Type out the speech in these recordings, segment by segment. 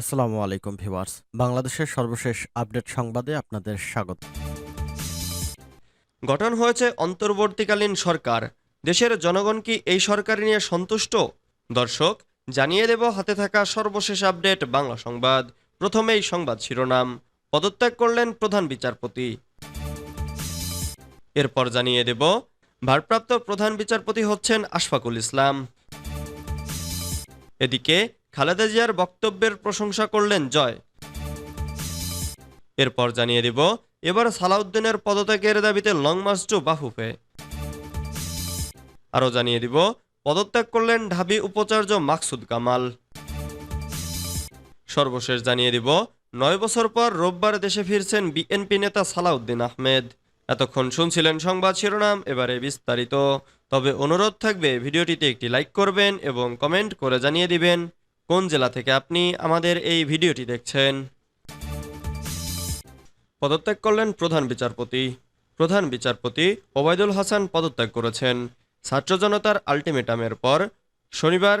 আসসালামু আলাইকুম ভিউয়ার্স। বাংলাদেশের সর্বশেষ আপডেট সংবাদে আপনাদের স্বাগত। গঠন হয়েছে অন্তর্বর্তীকালীন সরকার। দেশের জনগণ কি এই সরকার নিয়ে সন্তুষ্ট? দর্শক, জানিয়ে দেব হাতে থাকা সর্বশেষ আপডেট বাংলা সংবাদ। প্রথমেই সংবাদ শিরোনাম। পদত্যাগ করলেন প্রধান বিচারপতি। এরপর জানিয়ে দেব, ভারপ্রাপ্ত প্রধান বিচারপতি হচ্ছেন আশফাকুল ইসলাম। এদিকে খালেদা জিয়ার বক্তব্যের প্রশংসা করলেন জয়। এরপর জানিয়ে দিব, এবার সালাউদ্দিনের পদত্যাগের দাবিতে লং মার্চ টু বাফুফে। আরও জানিয়ে দিব, পদত্যাগ করলেন ঢাবি উপাচার্য মাকসুদ কামাল। সর্বশেষ জানিয়ে দিব, নয় বছর পর রোববার দেশে ফিরছেন বিএনপি নেতা সালাউদ্দিন আহমেদ। এতক্ষণ শুনছিলেন সংবাদ শিরোনাম, এবারে বিস্তারিত। তবে অনুরোধ থাকবে, ভিডিওটিতে একটি লাইক করবেন এবং কমেন্ট করে জানিয়ে দিবেন। কোন জেলা থেকে আপনি আমাদের এই ভিডিওটি দেখছেন? পদত্যাগ করলেন প্রধান বিচারপতি। প্রধান বিচারপতি ওবায়দুল হাসান পদত্যাগ করেছেন। ছাত্র জনতার আলটিমেটামের পর শনিবার,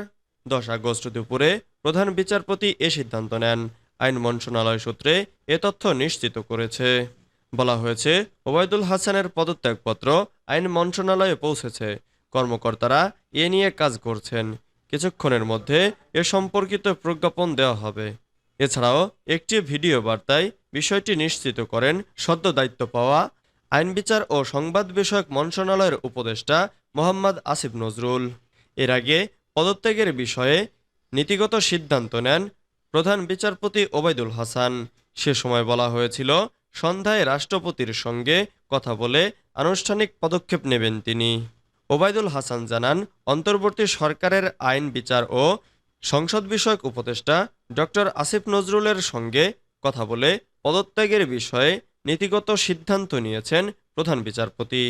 দশ আগস্ট দুপুরে প্রধান বিচারপতি এ সিদ্ধান্ত নেন। আইন মন্ত্রণালয় সূত্রে এ তথ্য নিশ্চিত করেছে। বলা হয়েছে, ওবায়দুল হাসানের পদত্যাগপত্র আইন মন্ত্রণালয়ে পৌঁছেছে। কর্মকর্তারা এ নিয়ে কাজ করছেন। কিছুক্ষণের মধ্যে এ সম্পর্কিত প্রজ্ঞাপন দেওয়া হবে। এছাড়াও একটি ভিডিও বার্তায় বিষয়টি নিশ্চিত করেন সদ্য দায়িত্ব পাওয়া আইন বিচার ও সংবাদ বিষয়ক মন্ত্রণালয়ের উপদেষ্টা মোহাম্মদ আসিফ নজরুল। এর আগে পদত্যাগের বিষয়ে নীতিগত সিদ্ধান্ত নেন প্রধান বিচারপতি ওবায়দুল হাসান। সে সময় বলা হয়েছিল, সন্ধ্যায় রাষ্ট্রপতির সঙ্গে কথা বলে আনুষ্ঠানিক পদক্ষেপ নেবেন তিনি। ওবায়দুল হাসান জানান, অন্তর্বর্তী সরকারের আইন বিচার ও সংসদ বিষয়ক উপদেষ্টা ডক্টর আসিফ নজরুলের সঙ্গে কথা বলে পদত্যাগের বিষয়ে নীতিগত সিদ্ধান্ত নিয়েছেন প্রধান বিচারপতি।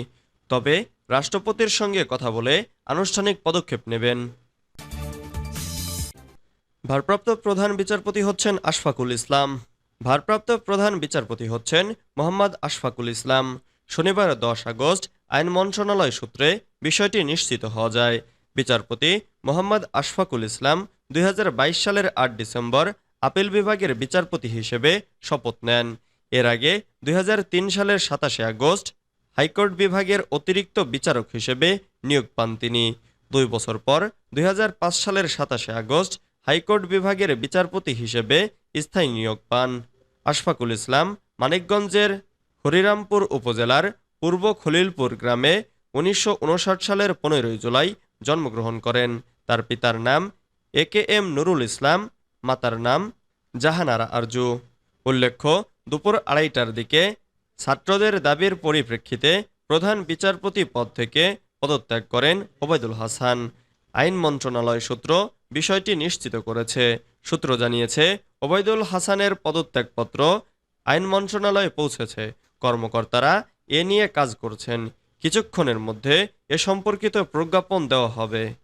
তবে রাষ্ট্রপতির সঙ্গে কথা বলে আনুষ্ঠানিক পদক্ষেপ নেবেন। ভারপ্রাপ্ত প্রধান বিচারপতি হচ্ছেন আশফাকুল ইসলাম। ভারপ্রাপ্ত প্রধান বিচারপতি হচ্ছেন মোহাম্মদ আশফাকুল ইসলাম। শনিবার দশ আগস্ট আইন মন্ত্রণালয় সূত্রে বিষয়টি নিশ্চিত হওয়া যায়। বিচারপতি মোহাম্মদ আশফাকুল ইসলাম দুই হাজার বাইশ সালের আট ডিসেম্বর আপিল বিভাগের বিচারপতি হিসেবে শপথ নেন। এর আগে দুই হাজার তিন সালের সাতাশে আগস্ট হাইকোর্ট বিভাগের অতিরিক্ত বিচারক হিসেবে নিয়োগ পান তিনি। দুই বছর পর দুই হাজার পাঁচ সালের সাতাশে আগস্ট হাইকোর্ট বিভাগের বিচারপতি হিসেবে স্থায়ী নিয়োগ পান। আশফাকুল ইসলাম মানিকগঞ্জের হরিরামপুর উপজেলার পূর্ব খলিলপুর গ্রামে উনিশশো উনষাট সালের পনেরোই জুলাই জন্মগ্রহণ করেন। তার পিতার নাম এ কে এম নুরুল ইসলাম, মাতার নাম জাহানারা আরজু। উল্লেখ্য, দুপুর আড়াইটার দিকে ছাত্রদের দাবির পরিপ্রেক্ষিতে প্রধান বিচারপতি পদ থেকে পদত্যাগ করেন ওবায়দুল হাসান। আইন মন্ত্রণালয় সূত্র বিষয়টি নিশ্চিত করেছে। সূত্র জানিয়েছে, ওবায়দুল হাসানের পদত্যাগপত্র আইন মন্ত্রণালয়ে পৌঁছেছে। কর্মকর্তারা এ নিয়ে কাজ করছেন। কিছুক্ষণের মধ্যে এ সম্পর্কিত প্রজ্ঞাপন দেওয়া হবে।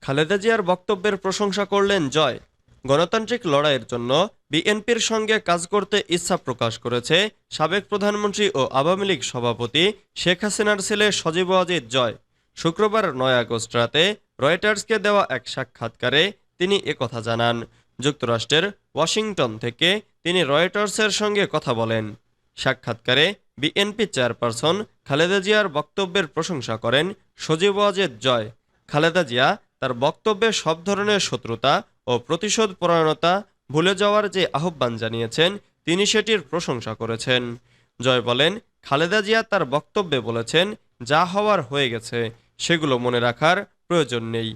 খালেদা জিয়ার বক্তব্যের প্রশংসা করলেন জয়। গণতান্ত্রিক লড়াইয়ের জন্য বিএনপির সঙ্গে কাজ করতে ইচ্ছা প্রকাশ করেছে সাবেক প্রধানমন্ত্রী ও আওয়ামী লীগ সভাপতি শেখ হাসিনার ছেলে সজীব অজিত জয়। শুক্রবার নয় আগস্ট রাতে রয়টার্সকে দেওয়া এক সাক্ষাৎকারে তিনি একথা জানান। যুক্তরাষ্ট্রের ওয়াশিংটন থেকে তিনি রয়টার্সের সঙ্গে কথা বলেন। সাক্ষাৎকারে বিএনপি চেয়ারপারসন খালেদা জিয়ার বক্তব্যের প্রশংসা করেন সজীব ওয়াজেদ জয়। খালেদা জিয়া তার বক্তব্যে সব ধরনের শত্রুতা ও প্রতিশোধ পরায়ণতা ভুলে যাওয়ার যে আহ্বান জানিয়েছেন, তিনি সেটির প্রশংসা করেছেন। জয় বলেন, খালেদা জিয়া তার বক্তব্যে বলেছেন, যা হওয়ার হয়ে গেছে, সেগুলো মনে রাখার প্রয়োজন নেই।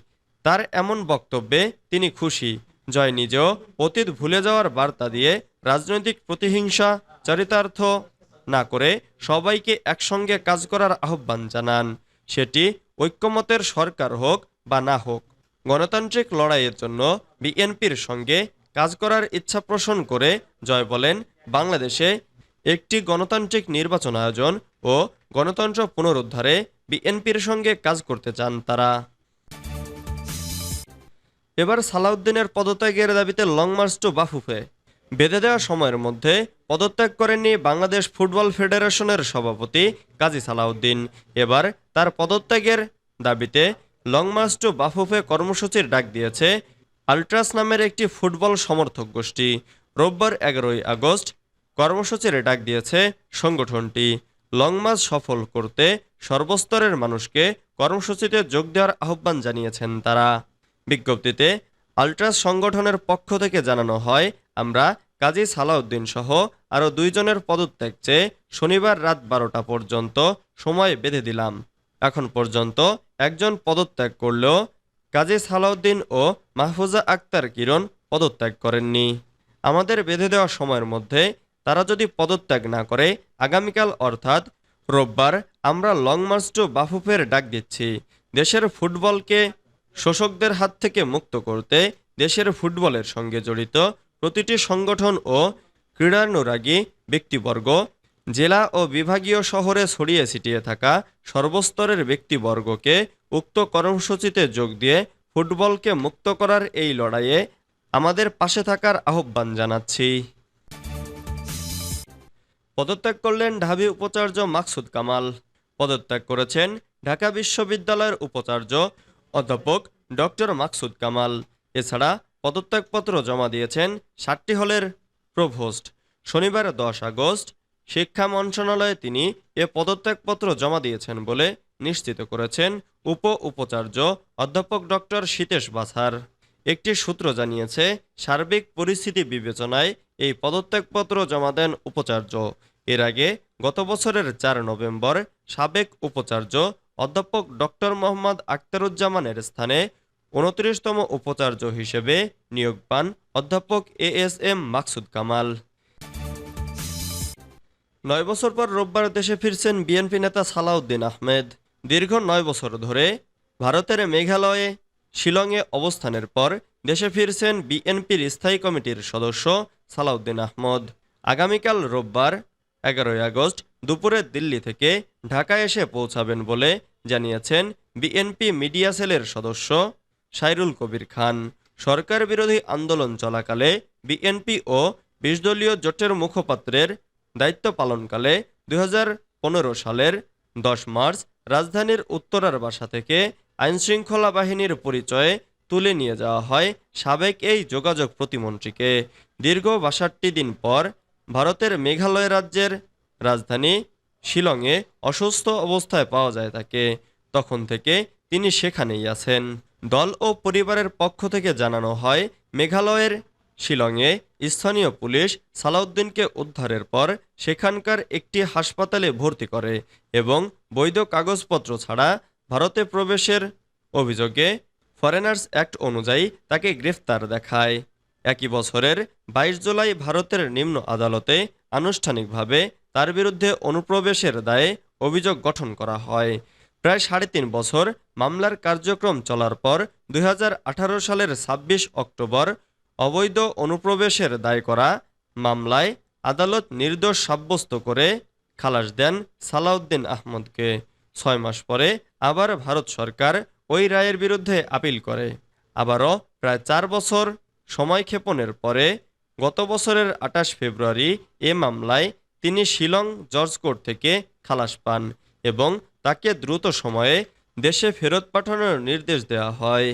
তার এমন বক্তব্যে তিনি খুশি। জয় নিজেও অতীত ভুলে যাওয়ার বার্তা দিয়ে রাজনৈতিক প্রতিহিংসা চরিতার্থ না করে সবাইকে একসঙ্গে কাজ করার আহ্বান জানান। সেটি ঐক্যমতের সরকার হোক বা না হোক, গণতান্ত্রিক লড়াইয়ের জন্য বিএনপির সঙ্গে কাজ করার ইচ্ছা পোষণ করে জয় বলেন বাংলাদেশে একটি গণতান্ত্রিক নির্বাচন আয়োজন ও গণতন্ত্র পুনরুদ্ধারে বিএনপির সঙ্গে কাজ করতে চান তারা। এবার সালাউদ্দিনের পদত্যাগের দাবিতে লং মার্চ টু বাফুফে বেঁধে দেওয়া সময়ের মধ্যে পদত্যাগ করেননি বাংলাদেশ ফুটবল ফেডারেশনের সভাপতি কাজী সালাউদ্দিন। এবার তার পদত্যাগের দাবিতে লং মার্চ টু বাফুফে কর্মসূচির ডাক দিয়েছে আলট্রাস নামের একটি ফুটবল সমর্থক গোষ্ঠী। রোববার এগারোই আগস্ট কর্মসূচির ডাক দিয়েছে সংগঠনটি। লং মার্চ সফল করতে সর্বস্তরের মানুষকে কর্মসূচিতে যোগ দেওয়ার আহ্বান জানিয়েছেন তারা। বিজ্ঞপ্তিতে আলট্রাস সংগঠনের পক্ষ থেকে জানানো হয়, আমরা কাজী সালাউদ্দিন সহ আরও দুইজনের পদত্যাগ চেয়ে শনিবার রাত বারোটা পর্যন্ত সময় বেঁধে দিলাম। এখন পর্যন্ত একজন পদত্যাগ করলেও কাজী সালাউদ্দিন ও মাহফুজা আক্তার কিরণ পদত্যাগ করেননি। আমাদের বেঁধে দেওয়া সময়ের মধ্যে তারা যদি পদত্যাগ না করে, আগামীকাল অর্থাৎ রোববার আমরা লং মার্চ টু বাফুফের ডাক দিচ্ছি। দেশের ফুটবলকে শোষকদের হাত থেকে মুক্ত করতে দেশের ফুটবলের সঙ্গে জড়িত প্রতিটি সংগঠন ও ক্রীড়ানুরাগী ব্যক্তিবর্গ, জেলা ও বিভাগীয় শহরে ছড়িয়ে ছিটিয়ে থাকা সর্বস্তরের ব্যক্তিবর্গকে উক্ত কর্মসূচিতে যোগ দিয়ে ফুটবলকে মুক্ত করার এই লড়াইয়ে আমাদের পাশে থাকার আহ্বান জানাচ্ছি। পদত্যাগ করলেন ঢাবি উপাচার্য মাকসুদ কামাল। পদত্যাগ করেছেন ঢাকা বিশ্ববিদ্যালয়ের উপাচার্য অধ্যাপক ডক্টর মাকসুদ কামাল। এছাড়া পদত্যাগপত্র জমা দিয়েছেন সাতটি হলের প্রভোস্ট। শনিবার দশ আগস্ট শিক্ষা মন্ত্রণালয়ে তিনি এ পদত্যাগপত্র জমা দিয়েছেন বলে নিশ্চিত করেছেন উপ উপাচার্য অধ্যাপক ডক্টর সীতেশ বাছার। একটি সূত্র জানিয়েছে, সার্বিক পরিস্থিতি বিবেচনায় এই পদত্যাগপত্র জমা দেন উপাচার্য। এর আগে গত বছরের চার নভেম্বর সাবেক উপাচার্য অধ্যাপক ডক্টর মোহাম্মদ আখতারুজ্জামানের স্থানে উনত্রিশতম উপাচার্য হিসেবে নিয়োগ পান অধ্যাপক A S M Maksud Kamal. নয় বছর পর রোববার দেশে ফিরছেন বিএনপি নেতা সালাউদ্দিন আহমেদ। দীর্ঘ নয় বছর ধরে ভারতের মেঘালয়ে শিলংয়ে অবস্থানের পর দেশে ফিরছেন বিএনপির স্থায়ী কমিটির সদস্য সালাউদ্দিন আহমদ। আগামীকাল রোববার এগারোই আগস্ট দুপুরে দিল্লি থেকে ঢাকায় এসে পৌঁছাবেন বলে জানিয়েছেন বিএনপি মিডিয়া সেলের সদস্য সাইরুল কবির খান। সরকার বিরোধী আন্দোলন চলাকালে বিএনপি ও বিশ দলীয় জোটের মুখপাত্রের দায়িত্ব পালনকালে দু হাজার পনেরো সালের দশ মার্চ রাজধানীর উত্তরার বাসা থেকে আইনশৃঙ্খলা বাহিনীর পরিচয়ে তুলে নিয়ে যাওয়া হয় সাবেক এই যোগাযোগ প্রতিমন্ত্রীকে। দীর্ঘ বাষট্টি দিন পর ভারতের মেঘালয় রাজ্যের রাজধানী শিলংয়ে অসুস্থ অবস্থায় পাওয়া যায় তাকে। তখন থেকে তিনি সেখানেই আছেন। দল ও পরিবারের পক্ষ থেকে জানানো হয়, মেঘালয়ের শিলংয়ে স্থানীয় পুলিশ সালাউদ্দিনকে উদ্ধারের পর সেখানকার একটি হাসপাতালে ভর্তি করে এবং বৈধ কাগজপত্র ছাড়া ভারতে প্রবেশের অভিযোগে ফরেনার্স অ্যাক্ট অনুযায়ী তাকে গ্রেফতার দেখায়। একই বছরের বাইশ জুলাই ভারতের নিম্ন আদালতে আনুষ্ঠানিকভাবে তার বিরুদ্ধে অনুপ্রবেশের দায়ে অভিযোগ গঠন করা হয়। প্রায় সাড়ে তিন বছর মামলার কার্যক্রম চলার পর দু হাজার আঠারো সালের ২৬ অক্টোবর অবৈধ অনুপ্রবেশের দায় করা মামলায় আদালত নির্দোষ সাব্যস্ত করে খালাস দেন সালাউদ্দিন আহমদকে। ছয় মাস পরে আবার ভারত সরকার ওই রায়ের বিরুদ্ধে আপিল করে। আবারও প্রায় চার বছর সময়ক্ষেপণের পরে গত বছরের আঠাশ ফেব্রুয়ারি এ মামলায় তিনি শিলং জর্জ কোর্ট থেকে খালাস পান এবং তাকে দ্রুত সময়ে দেশে ফেরত পাঠানোর নির্দেশ দেওয়া হয়।